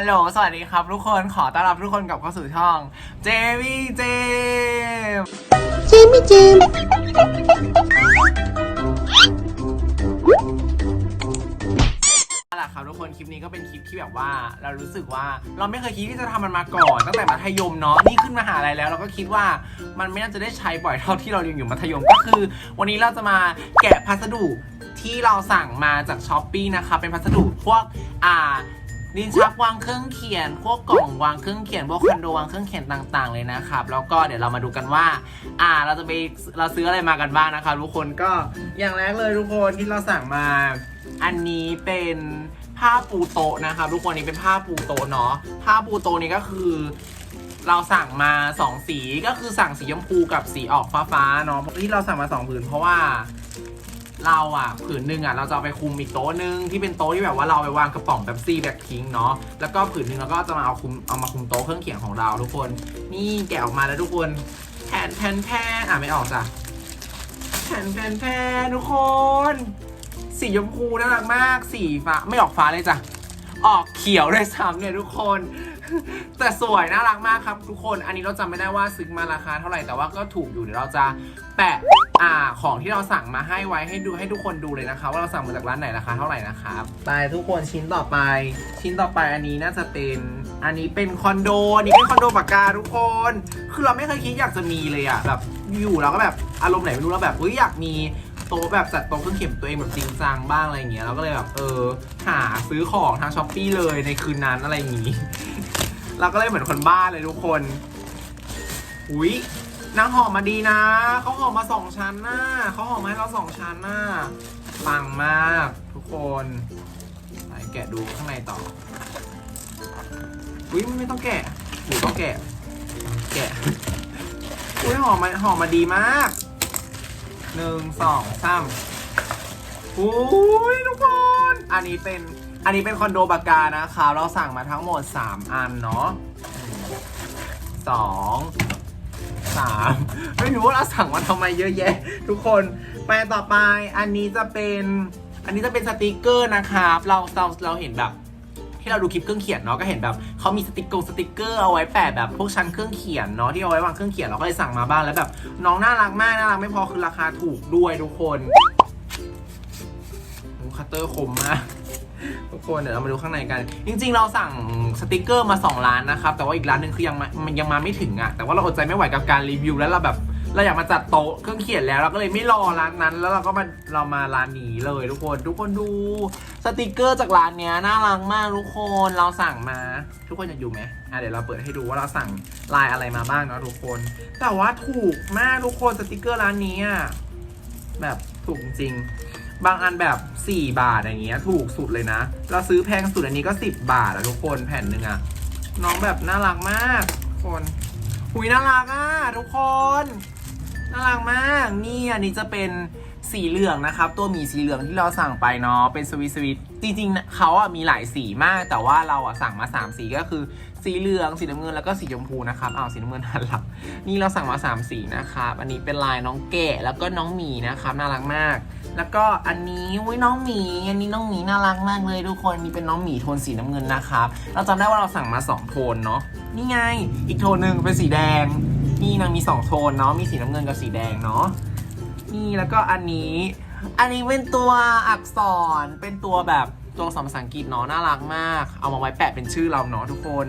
ฮัลโหล สวัสดีครับทุกคน ขอต้อนรับทุกคนกลับเข้าสู่ช่อง เจมี่เจมเจมไม่เจมนั่นแหละครับทุกคนคลิปนี้ก็เป็นคลิปที่แบบว่าเรารู้สึกว่าเราไม่เคยคิดที่จะทำมันมาก่อน ตั้งแต่มัธยมเนาะนี่ขึ้นมหาลัยแล้ว เราก็คิดว่ามันไม่น่าจะได้ใช้บ่อยเท่าที่เราเรียนอยู่มัธยมก็คือ วันนี้เราจะมาแกะพัสดุที่เราสั่งมาจากช้อปปีนะคะเป็นพัสดุพวกอ่า ลิ้นชักวางเครื่องเขียน พวกกล่องวางเครื่องเขียน พวกคอนโดวางเครื่องเขียนต่างๆ เลยนะครับ แล้วก็เดี๋ยวเรามาดูกันว่า อ่า เราจะไป เราซื้ออะไรมากันบ้างนะครับทุกคน ก็อย่างแรกเลยทุกคนที่เราสั่งมา อันนี้เป็นผ้าปูโต๊ะนะครับทุกคนนี่เป็นผ้าปูโต๊ะเนาะ ผ้าปูโต๊ะนี่ก็คือเราสั่งมาสองสีก็คือสั่งสีชมพูกับสีออกฟ้าๆเนาะที่เราสั่งมาสองผืนเพราะว่า เราอะผืนหนึ่งอะเราจะเอาไปคุมอีกโต๊ะหนึ่งที่เป็นโต๊ะที่แบบว่าเราไปวางกระป๋องแบบซี่แบ็คพิงเนาะแล้วก็ผืนหนึ่งเราก็จะมาเอาคุมเอามาคุมโต๊ะเครื่องเขียนของเราทุกคน นี่แกะออกมาแล้วทุกคนแผ่นแผ่นแผ่นอะไม่ออกจ้ะแผ่นแผ่นแผ่นทุกคน สีชมพูน่ารักมากสีฟ้าไม่ออกฟ้าเลยจ้ะออกเขียวเลยซ้ำเนี่ยทุกคน แต่สวยน่ารักมากครับทุกคน อันนี้เราจำไม่ได้ว่าซื้อมาราคาเท่าไหร่แต่ว่าก็ถูกอยู่เดี๋ยวเราจะแปะ อ่าของที่เราสั่งมาให้ไว้ให้ดูให้ทุกคนดูเลยนะคะ ว่าเราสั่งมาจากร้านไหนราคาเท่าไหร่นะครับไปทุกคนชิ้นต่อไป ชิ้นต่อไปอันนี้น่าจะเป็นอันนี้เป็นคอนโดอันนี้เป็นคอนโดปากกาทุกคน คือเราไม่เคยคิดอยากจะมีเลยอะแบบอยู่เราก็แบบอารมณ์ไหนไม่รู้แล้วแบบเฮ้ยอยากมีโต๊ะแบบจัดโต๊ะเครื่องเขียนตัวเองแบบจริงจังบ้างอะไรอย่างเงี้ยเราก็เลยแบบเออหาซื้อของทางช้อปปีเลยในคืนนั้นอะไรอย่างงี้ เราก็เลยเหมือนคนบ้าเลยทุกคนอุ้ย นางหอมมาดีนะ เขาหอมมาสองชั้นน่ะเขาหอมาให้เราสองชั้นน่ะปังมากทุกคนไปแกะดูข้างในต่อ อุ้ยไม่ต้องแกะหรือต้องแกะ แกะ อุ้ยหอมมาหอมมาดีมากหนึ่งสองสามอุ้ยทุกคน อันนี้เป็น อันนี้เป็นคอนโดปากกานะคะ เราสั่งมาทั้งหมด 3 อันเนาะสอง สามไม่รู้ว่าเราสั่งมาทำไมเยอะแยะ ทุกคนไปต่อไปอันนี้จะเป็น อันนี้จะเป็นสติกเกอร์นะครับเราเราเราเห็นแบบที่เราดูคลิปเครื่องเขียนเนาะก็เห็นแบบเขามีสติกเกอร์สติกเกอร์เอาไว้แปะแบบพวกชั้นเครื่องเขียนเนาะที่เอาไว้วางเครื่องเขียนเราก็เลยสั่งมาบ้างแล้วแบบน้องน่ารักมากน่ารักไม่พอคือราคาถูกด้วยทุกคนคัตเตอร์คมมาก ทุกคนเดี๋ยวเรามาดูข้างในกัน จริง ๆ เราสั่งสติกเกอร์มา 2 ร้านนะครับ แต่ว่าอีกร้านหนึ่งคือยังมามันยังมาไม่ถึงอะ่ะ แต่ว่าเราอดใจไม่ไหวกับการรีวิวแล้วเราแบบเราอยากมาจัดโต๊ะเครื่องเขียนแล้วเราก็เลยไม่รอร้านนั้น แล้วเราก็มาเรามาร้านนี้เลยทุกคนทุกคนดูสติกเกอร์จากร้านเนี้ยน่ารักมากทุกคนเราสั่งมา ทุกคนอยากอยู่ไหมอะเดี๋ยวเราเปิดให้ดูว่าเราสั่งลายอะไรมาบ้างเนาะทุกคน แต่ว่าถูกมากทุกคนสติกเกอร์ร้านนี้อะแบบถูกจริง บางอันแบบ 4 บาทอย่างเงี้ยถูกสุดเลยนะ เราซื้อแพงสุดอันนี้ก็ 10 บาทอะทุกคนแผ่นหนึ่งอะน้องแบบน่ารักมากทุกคนหุยน่ารักอะทุกคนน่ารักมากนี่อันนี้จะเป็นสีเหลืองนะครับ ตัวหมีสีเหลืองที่เราสั่งไปเนาะเป็นสวิตสวิตจริงๆเขาอะมีหลายสีมาก แต่ว่าเราอะสั่งมา 3 สีก็คือ สีเหลืองสีน้ำเงินแล้วก็สีชมพูนะครับอ้าวสีน้ำเงินหันหลังนี่เราสั่งมา 3 สีนะครับอันนี้เป็นลายน้องแกะแล้วก็น้องหมีนะครับน่ารักมาก แล้วก็อันนี้อุ้ยน้องหมีอันนี้น้องหมีน่ารักมากเลยทุกคนนี่เป็นน้องหมีโทนสีน้ำเงินนะครับ เราจำได้ว่าเราสั่งมา 2 โทนเนาะนี่ไง อีกโทนหนึ่งเป็นสีแดง นี่นางมี 2 โทนเนาะมีสีน้ำเงินกับสีแดงเนาะนี่แล้วก็อันนี้ อันนี้เป็นตัวอักษรเป็นตัวแบบตัวอักษรภาษาอังกฤษเนาะน่ารักมาก เอามาไว้แปะเป็นชื่อเราเนาะทุกคน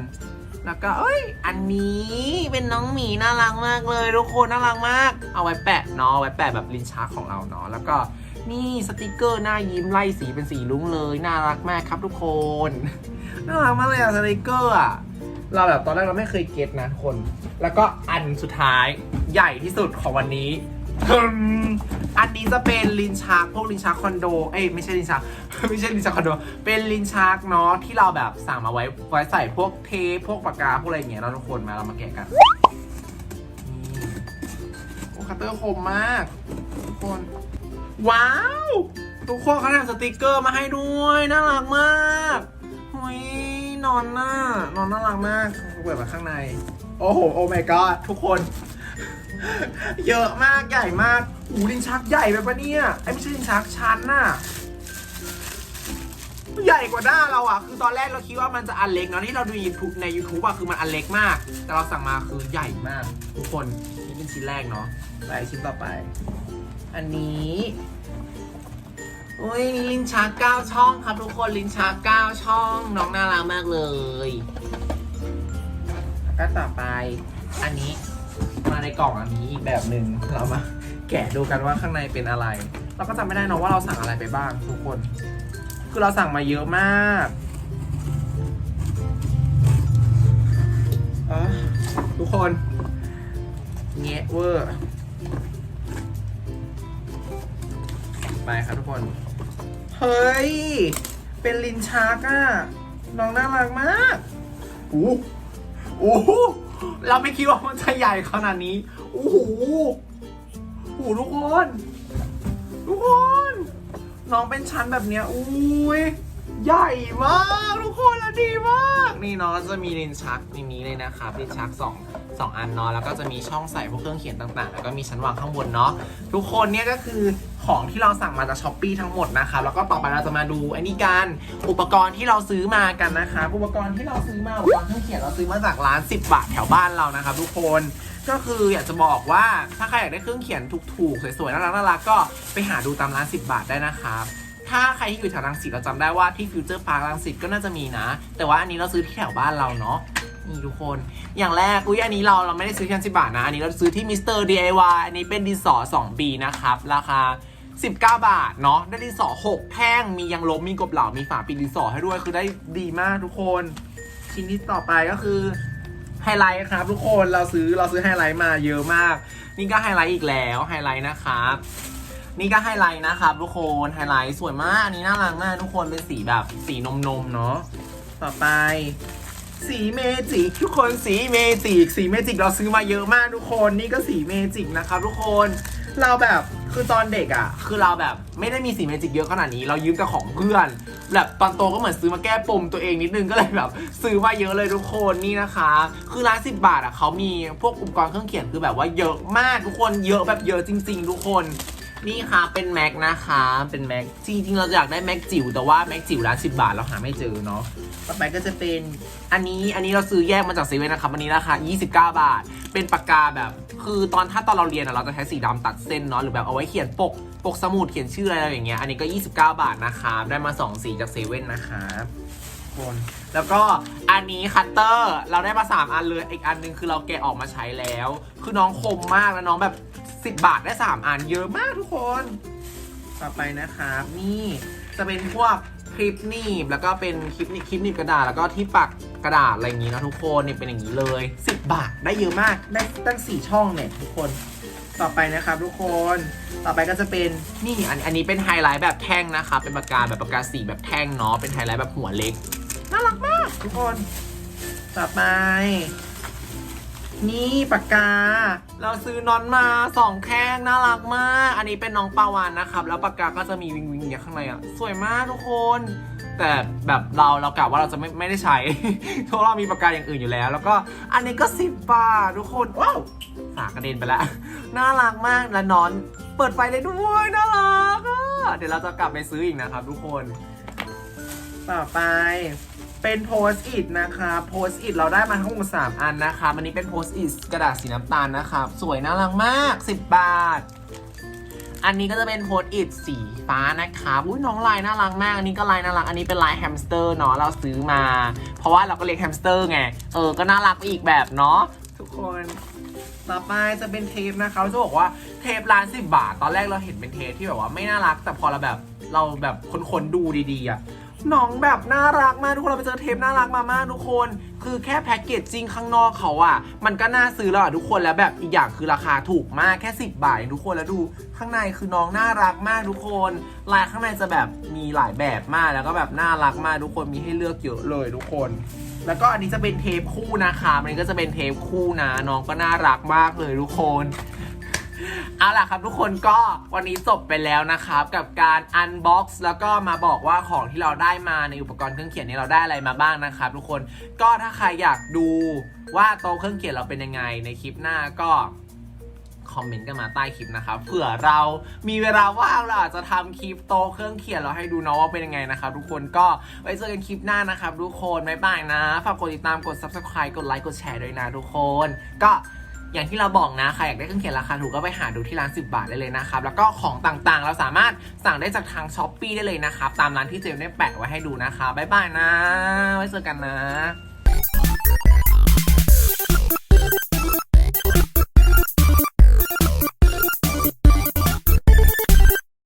แล้วก็เอ้ย อันนี้เป็นน้องหมีน่ารักมากเลยทุกคนน่ารักมาก เอาไว้แปะเนาะไว้แปะแบบลิ้นชักของเราเนาะแล้วก็ นี่สติกเกอร์หน้ายิ้มไล่สีเป็นสีลุ้งเลย น่ารักมากครับทุกคน น่ารักมากเลยอะสติกเกอร์อะเราแบบตอนแรกเราไม่เคยเก็ตนะทุกคน แล้วก็อันสุดท้ายใหญ่ที่สุดของวันนี้ อันนี้จะเป็นลินชักพวกลินชักคอนโด เอ้ยไม่ใช่ลินชักไม่ใช่ลินชักคอนโด เป็นลินชักเนาะที่เราแบบสั่งมาไว้ไว้ใส่พวกเทปพวกปากกาพวกอะไรอย่างเงี้ยเราทุกคนมาเรามาแกะกันโอ้คัตเตอร์คมมากทุกคน ว้าว ทุกคนเขาทำสติกเกอร์มาให้ด้วยน่ารักมากหุยนอนน่านอนน่ารักมากเปิดมาข้างใน โอ้โห โอ้ my god ทุกคน เยอะมากใหญ่มากหูลิ้นชักใหญ่ไปปะเนี่ยไอ้ไม่ใช่ลิ้นชักชั้นน่ะใหญ่กว่าหน้าเราอะ คือตอนแรกเราคิดว่ามันจะอันเล็กเนอะที่เราดู YouTube ใน YouTube อะ คือมันอันเล็กมาก แต่เราสั่งมาคือใหญ่มาก ทุกคน นี่เป็นชิ้นแรกเนาะ ไปชิ้นต่อไป อันนี้อุ้ยนี่ลิ้นชักเก้าช่องครับทุกคนลิ้นชักเก้าช่อง น้องน่ารักมากเลยแล้วก็ต่อไป อันนี้มาในกล่องอันนี้อีกแบบหนึ่งเรามาแกะดูกันว่าข้างในเป็นอะไร เราก็จำไม่ได้นอะว่าเราสั่งอะไรไปบ้างทุกคน คือเราสั่งมาเยอะมากอะทุกคนเงี้ยเวอร์ ไปครับทุกคน เฮ้ย เป็นลินชาร์กอะน้องน่ารักมากอู้โอ้โหเราไม่คิดว่ามันจะใหญ่ขนาดนี้โอ้โหโอ้โหทุกคน ทุกคน น้องเป็นชั้นแบบเนี้ยอุ้ยใหญ่มาก ทุกคนและดีมาก นี่เนาะจะมีลิ้นชักในนี้เลยนะครับลิ้นชักสอง สองอันเนาะแล้วก็จะมีช่องใส่พวกเครื่องเขียนต่างๆ แล้วก็มีชั้นวางข้างบนเนาะทุกคนเนี่ยก็คือของที่เราสั่งมาจากช้อปปีทั้งหมดนะครับแล้วก็ต่อไปเราจะมาดูอ้นี่กันอุปกรณ์ที่เราซื้อมากันนะคะอุปกรณ์ที่เราซื้อมาอุปกรณ์เครื่องเขียนเราซื้อมาจากร้าน 10 บาทแถวบ้านเรานะครับทุกคนก็คืออยากจะบอกว่าถ้าใครอยากได้เครื่องเขียนถูกๆสวยๆน่ารักน่ารักก็ไปหาดูตามร้าน 10 บาทได้นะครับถ้าใครที่อยู่แถวรังสิตเราจำได้ว่าที่ฟิวเจอร์พาร์ครังสิตก็น่าจะมีนะ แต่ว่าอันนี้เราซื้อที่แถวบ้านเราเนาะ นี่ทุกคน อย่างแรก อุ้ยอันนี้เราเราไม่ได้ซื้อแค่สิบาทนะ อันนี้เราซื้อที่มิสเตอร์ DIY อันนี้เป็นดินสอ 2B นะครับ ราคา 19 บาท เนาะได้ดินสอ 6 แท่ง มียังลบมีกบเหลา มีฝาปิดดินสอให้ด้วย คือได้ดีมากทุกคน ชิ้นที่ต่อไปก็คือไฮไลท์ครับทุกคน เราซื้อเราซื้อไฮไลท์มาเยอะมาก นี่ก็ไฮไลท์อีกแล้วไฮไลท์นะครับนี่ก็ไฮไลท์นะครับทุกคนไฮไลท์สวยมาก อันนี้น่ารักมากทุกคนเป็นสีแบบสีนมนมเนาะต่อไป สีเมจิกทุกคนสีเมจิกสีเมจิกเราซื้อมาเยอะมากทุกคนนี่ก็สีเมจิกนะครับทุกคนเราแบบคือตอนเด็กอะ่ะ คือเราแบบไม่ได้มีสีเมจิกเยอะขนาดนี้ เรายืมแต่ของเพื่อน แบบตอนโตก็เหมือนซื้อมาแก้ปมตัวเองนิดนึงก็เลยแบบ ซื้อมาเยอะเลยทุกคนนี่นะคะ คือร้านสิบาทอะ่ะเขามีพวกอุปกรณ์เครื่องเขียนคือแบบว่าเยอะมากทุกคนเยอะแบบเยอะจริง ๆ ทุกคน นี่ค่ะเป็นแม็กนะคะเป็นแม็กจริงๆเราอยากได้แม็กจิ๋วแต่ว่าแม็กจิ๋วร้านสิบาทเราหาไม่เจอเนาะต่อไปก็จะเป็นอันนี้อันนี้เราซื้อแยกมาจากเซเว่นนะครับอันนี้ราคา29 บาท เป็นปากกาแบบ คือตอนถ้าตอนเราเรียนอะเราจะใช้สีดำตัดเส้นเนาะหรือแบบเอาไว้เขียนปกปกสมุดเขียนชื่ออะไรอย่างเงี้ยอันนี้ก็ 29 บาทนะคะได้มาสองสีจากเซเว่นนะคะคนแล้วก็อันนี้คัตเตอร์เราได้มาสามอันเลยอีกอันหนึงคือเราแกะออกมาใช้แล้ว คือน้องคมมากแล้วน้องแบบ 10 บาทได้ 3 อันเยอะมากทุกคน ต่อไปนะครับนี่จะเป็นพวกคลิปหนีบแล้วก็เป็นคลิปหนีบคลิปหนีบกระดาษแล้วก็ที่ปักกระดาษอะไรอย่างนี้นะทุกคนเนี่ยเป็นอย่างนี้เลย 10 บาทได้เยอะมากได้ตั้ง 4 ช่องเนี่ยทุกคนต่อไปนะครับทุกคนต่อไปก็จะเป็นนี่อันอันนี้เป็นไฮไลท์แบบแท่งนะคะเป็นปากกาแบบปากกาสีแบบแท่งเนาะเป็นไฮไลท์แบบหัวเล็กน่ารักมากทุกคน ต่อไป นี่ปากกา เราซื้อนอนมาสองแข้งน่ารักมาก อันนี้เป็นน้องปาวานนะครับ แล้วปากกาก็จะมีวิงวิงอย่างข้างในอะ สวยมากทุกคน แต่แบบเราเรากะว่าเราจะไม่ไม่ได้ใช้ เพราะเรามีปากกาอย่างอื่นอยู่แล้ว แล้วก็อันนี้ก็สิบบาททุกคนว้าวฝากกระเด็นไปแล้วน่ารักมากแล้วนอน เปิดไฟได้ด้วยน่ารักอะเดี๋ยวเราจะกลับไปซื้ออีกนะครับ ทุกคน ต่อไป เป็นโพสต์อิทนะครับโพสต์อิทเราได้มาทั้งหมด3อันนะครับอันนี้เป็นโพสต์อิทกระดาษสีน้ำตาลนะครับสวยน่ารักมาก 10 บาท อันนี้ก็จะเป็นโพสต์อิทสีฟ้านะครับอุ้ยน้องลายน่ารักมาก อันนี้ก็ลายน่ารัก อันนี้เป็นลายแฮมสเตอร์เนาะเราซื้อมา เพราะว่าเราก็เลี้ยงแฮมสเตอร์ไง เออ ก็น่ารักอีกแบบเนาะทุกคนต่อไปจะเป็นเทปนะคะจะบอกว่าเทปร้านสิบาท ตอนแรกเราเห็นเป็นเทปที่แบบว่าไม่น่ารัก แต่พอเราแบบเราแบบคนๆดูดีๆอะ น้องแบบน่ารักมากทุกคนเราไปเจอเทปน่ารักมามากทุกคน คือแค่แพ็กเกจจริงข้างนอกเขาอะมันก็น่าซื้อแล้วอะทุกคนแล้วแบบอีกอย่างคือราคาถูกมากแค่ 10 บาทเองทุกคนแล้วดูข้างในคือน้องน่ารักมากทุกคน ลายข้างในจะแบบมีหลายแบบมากแล้วก็แบบน่ารักมากทุกคนมีให้เลือกเยอะเลยทุกคน แล้วก็อันนี้จะเป็นเทปคู่นะคะอันนี้ก็จะเป็นเทปคู่นะน้องก็น่ารักมากเลยทุกคน เอาล่ะครับทุกคนก็วันนี้จบไปแล้วนะครับ กับการอันบ็อกซ์แล้วก็มาบอกว่าของที่เราได้มาในอุปกรณ์เครื่องเขียนนี้เราได้อะไรมาบ้างนะครับ ทุกคนก็ถ้าใครอยากดูว่าโต๊ะเครื่องเขียนเราเป็นยังไงในคลิปหน้าก็คอมเมนต์กันมาใต้คลิปนะครับเผื่อเรามีเวลาว่างเราอาจจะทำคลิปโตเครื่องเขียนเราให้ดูเนาะว่าเป็นยังไงนะครับ ทุกคนก็ไว้เจอกันคลิปหน้านะครับ ทุกคนบ๊ายบายนะฝากกดติดตามกด subscribe กดไลค์กดแชร์ด้วยนะทุกคน ก็ อย่างที่เราบอกนะใครอยากได้เครื่องเขียนราคาถูกก็ไปหาดูที่ร้าน 10 บาทได้เลยนะครับแล้วก็ของต่างๆ เราสามารถสั่งได้จากทางช้อปปีได้เลยนะครับตามร้านที่เจมได้แปะไว้ให้ดูนะคะบ๊ายบายนะไว้เจอกันนะ